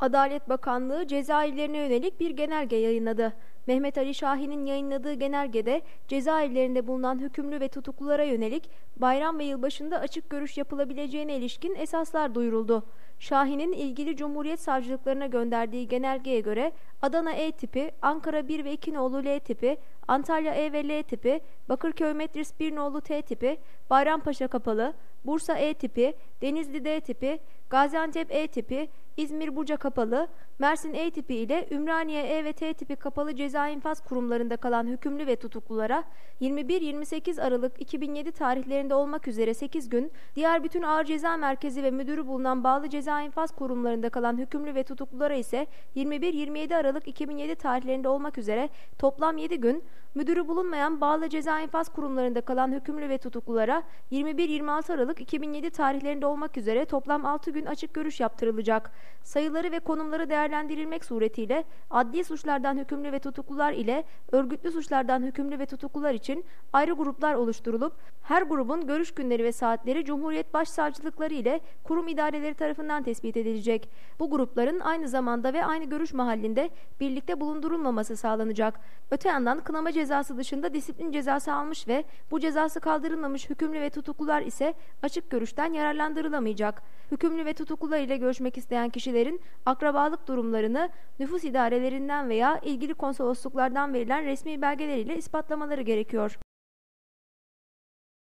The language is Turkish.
Adalet Bakanlığı cezaevlerine yönelik bir genelge yayınladı. Mehmet Ali Şahin'in yayınladığı genelgede cezaevlerinde bulunan hükümlü ve tutuklulara yönelik bayram ve yılbaşında açık görüş yapılabileceğine ilişkin esaslar duyuruldu. Şahin'in ilgili Cumhuriyet Savcılıklarına gönderdiği genelgeye göre Adana E tipi, Ankara 1 ve 2 nolu L tipi, Antalya E ve L tipi, Bakırköy Metris 1 nolu T tipi, Bayrampaşa Kapalı, Bursa E tipi, Denizli D tipi, Gaziantep E tipi, İzmir Buca Kapalı, Mersin E tipi ile Ümraniye E ve T tipi kapalı ceza infaz kurumlarında kalan hükümlü ve tutuklulara 21-28 Aralık 2007 tarihlerinde olmak üzere 8 gün, diğer bütün ağır ceza merkezi ve müdürü bulunan bağlı ceza infaz kurumlarında kalan hükümlü ve tutuklulara ise 21-27 Aralık 2007 tarihlerinde olmak üzere toplam 7 gün, müdürü bulunmayan bağlı ceza infaz kurumlarında kalan hükümlü ve tutuklulara 21-26 Aralık 2007 tarihlerinde olmak üzere toplam 6 gün açık görüş yaptırılacak. Sayıları ve konumları değerlendirilmek suretiyle adli suçlardan hükümlü ve tutuklular ile örgütlü suçlardan hükümlü ve tutuklular için ayrı gruplar oluşturulup her grubun görüş günleri ve saatleri Cumhuriyet Başsavcılıkları ile kurum idareleri tarafından tespit edilecek. Bu grupların aynı zamanda ve aynı görüş mahallinde birlikte bulundurulmaması sağlanacak. Öte yandan kınama cezası dışında disiplin cezası almış ve bu cezası kaldırılmamış hükümlü ve tutuklular ise açık görüşten yararlandırılamayacak. Hükümlü ve tutuklular ile görüşmek isteyen kişilerin akrabalık durumlarını nüfus idarelerinden veya ilgili konsolosluklardan verilen resmi belgeleriyle ispatlamaları gerekiyor.